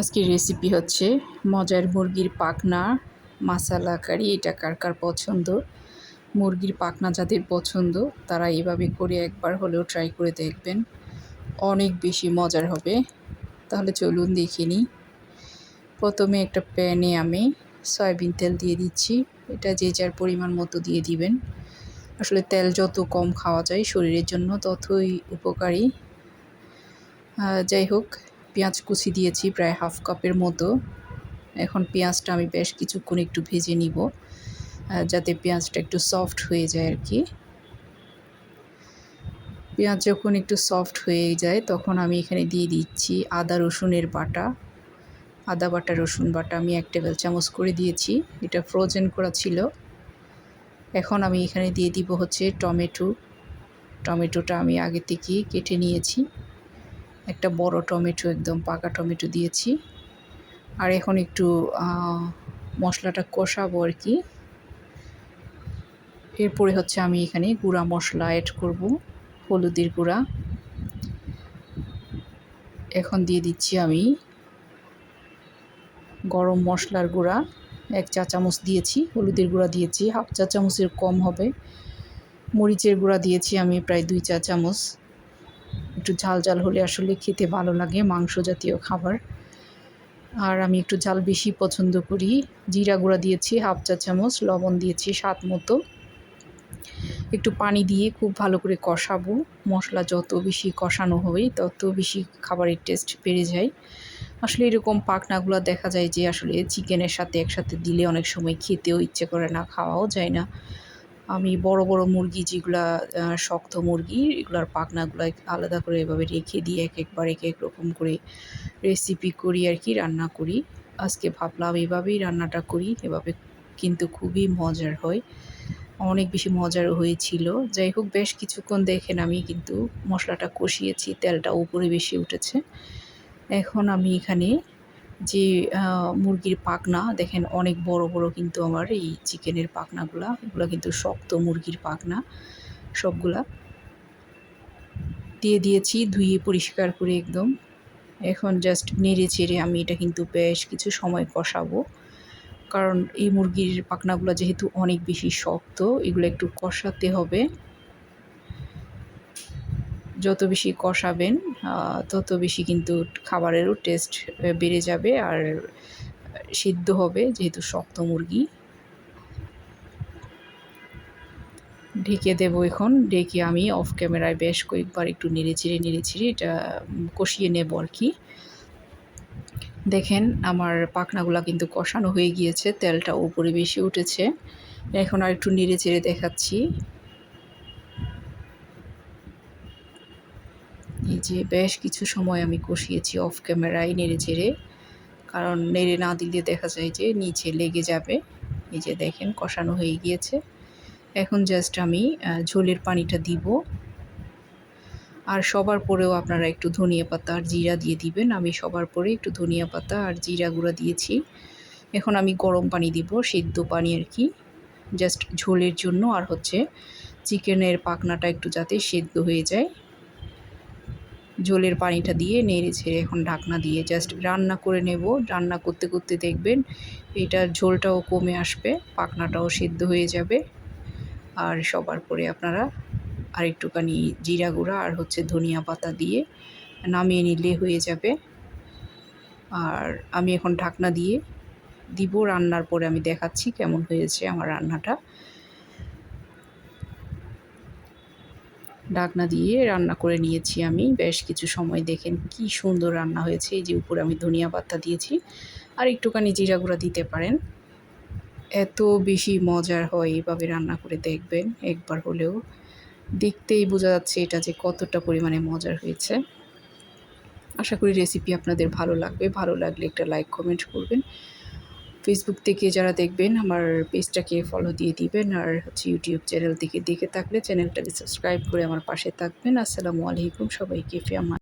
আজকের রেসিপি হচ্ছে মজার মুরগির পাখনা, মাসালা কারি এটা কার কার পছন্দ? মুরগির পাখনা যাদের পছন্দ, তারা এভাবে করে একবার হলেও ট্রাই করে দেখবেন। অনেক বেশি মজার হবে। তাহলে চলুন দেখে নিই। প্রথমে একটা প্যানে আমি সয়াবিন তেল দিয়ে দিচ্ছি। এটা যে যার পরিমাণ মতো দিয়ে দিবেন। আসলে তেল যত কম খাওয়া যায় শরীরের জন্য ততই উপকারী। যাই হোক পেঁয়াজ কুচি দিয়েছি প্রায় হাফ কাপের মতো। এখন পেঁয়াজটা আমি বেশ কিছুক্ষণ একটু ভেজে নিব যাতে পেঁয়াজটা একটু সফট হয়ে যায় আর কি। পেঁয়াজ যখন একটু সফট হয়ে যায়, তখন আমি এখানে দিয়ে দিচ্ছি আদা রসুনের বাটা। আদা বাটা, রসুন বাটা আমি এক টেবিল চামচ করে দিয়েছি, এটা ফ্রোজেন করা ছিল। এখন আমি এখানে দিয়ে দিব হচ্ছে টমেটো। টমেটোটা আমি আগে থেকেই কেটে নিয়েছি। একটা বড় টমেটো, একদম পাকা টমেটো দিয়েছি। আর এখন একটু মশলাটা কষাবো আর কি। এরপরে হচ্ছে আমি এখানে গুঁড়া মশলা অ্যাড করব, হলুদের গুঁড়া। এখন দিয়ে দিচ্ছি আমি গরম মশলার গুঁড়া। এক চা চামচ দিয়েছি, হলুদের গুঁড়া দিয়েছি, হাফ চা চামচের কম হবে। মরিচের গুঁড়া দিয়েছি আমি প্রায় দুই চা চামচ। একটু ঝাল ঝাল হলে আসলে খেতে ভালো লাগে, মাংস জাতীয় খাবার। আর আমি একটু ঝাল বেশি পছন্দ করি। জিরা গুঁড়া দিয়েছি, হাফ চা চামচ, লবণ দিয়েছি স্বাদ মতো। একটু পানি দিয়ে খুব ভালো করে কষাবো। মশলা যত বেশি কষানো হবে তত বেশি খাবারের টেস্ট বেড়ে যায়। আসলে এরকম পাকনাগুলো দেখা যায় যে আসলে চিকেনের সাথে একসাথে দিলে অনেক সময় খেতেও ইচ্ছে করে না, খাওয়াও যায় না। আমি বড় বড় মুরগি যেগুলা শক্ত মুরগি, এগুলার পাখনাগুলো আলাদা করে এভাবে রেখে দিয়ে এক একবার এক এক রকম করে রেসিপি করি আর কি, রান্না করি। আজকে ভাবলাম এভাবেই রান্নাটা করি, এভাবে কিন্তু খুবই মজার হয়। অনেক বেশি মজার হয়েছিল। যাই হোক, বেশ কিছুক্ষণ দেখেন আমি কিন্তু মশলাটা কষিয়েছি, তেলটা উপরে বেশি উঠেছে। এখন আমি এখানে যে মুরগির পাখনা, দেখেন অনেক বড় বড় কিন্তু আমার এই চিকেনের পাখনাগুলা। এগুলো কিন্তু শক্ত মুরগির পাখনা, সবগুলা। দিয়ে দিয়েছি, ধুয়ে পরিষ্কার করে একদম। এখন জাস্ট নেড়ে চেড়ে আমি এটা কিন্তু বেশ কিছু সময় কষাবো। কারণ এই মুরগির পাখনাগুলো যেহেতু অনেক বেশি শক্ত, এগুলো একটু কষাতে হবে। যত বেশি কষাবেন তত বেশি কিন্তু খাবারেরও টেস্ট বেড়ে যাবে আর সিদ্ধ হবে যেহেতু শক্ত মুরগি। ঢেকে দেবো এখন, ঢেকে আমি অফ ক্যামেরায় বেশ কয়েকবার একটু নেড়ে চেড়ে নেড়ে চেড়ে এটা কষিয়ে নেব আর কি। দেখেন আমার পাখনাগুলো কিন্তু কষানো হয়ে গিয়েছে, তেলটা উপরে বেশি উঠেছে। এখন আর একটু নেড়ে চেড়ে দেখাচ্ছি। যে বেশ কিছু সময় আমি কষিয়েছি অফ ক্যামেরায় নেড়ে চেড়ে। কারণ নেড়ে না দিলে দেখা যায় যে নিচে লেগে যাবে। এই যে দেখেন, কষানো হয়ে গিয়েছে। এখন জাস্ট আমি ঝোলের পানিটা দিব। আর সবার পরেও আপনারা একটু ধনিয়া পাতা আর জিরা দিয়ে দিবেন। আমি সবার পরে একটু ধনিয়া পাতা আর জিরা গুঁড়া দিয়েছি। এখন আমি গরম পানি দিব, সিদ্ধ পানি আর কি। জাস্ট ঝোলের জন্য আর হচ্ছে চিকেনের পাখনাটা একটু যাতে সেদ্ধ হয়ে যায়। ঝোলের পানিটা দিয়ে নেড়ে ছেড়ে এখন ঢাকনা দিয়ে জাস্ট রান্না করে নেব। রান্না করতে করতে দেখবেন এটার ঝোলটাও কমে আসবে পাখনাটাও সিদ্ধ হয়ে যাবে। আর সবার পরে আপনারা আর একটুখানি জিরা গুঁড়া আর হচ্ছে ধনিয়া পাতা দিয়ে নামিয়ে নিলে হয়ে যাবে। আর আমি এখন ঢাকনা দিয়ে দিব, রান্নার পরে আমি দেখাচ্ছি কেমন হয়েছে আমার রান্নাটা। ঢাকনা দিয়ে রান্না করে নিয়েছি আমি। বেশ কিছু সময় দেখেন কি সুন্দর রান্না হয়েছে। এই যে উপরে আমি ধনিয়া পাতা দিয়েছি। আর একটুখানি জিরা গুঁড়া দিতে পারেন। এত বেশি মজার হয় এইভাবে রান্না করে দেখবেন একবার হলেও। দেখতেই বোঝা যাচ্ছে এটা যে কতটা পরিমাণে মজার হয়েছে। আশা করি রেসিপি আপনাদের ভালো লাগবে। ভালো লাগলে একটা লাইক কমেন্ট করবেন। ফেসবুক থেকে যারা দেখবেন, আমার পেজটাকে ফলো দিয়ে দিবেন আর হচ্ছে ইউটিউব চ্যানেল থেকে দেখে থাকলে চ্যানেলটাকে সাবস্ক্রাইব করে আমার পাশে থাকবেন। আসসালামু আলাইকুম সবাইকে, ফিয়ামা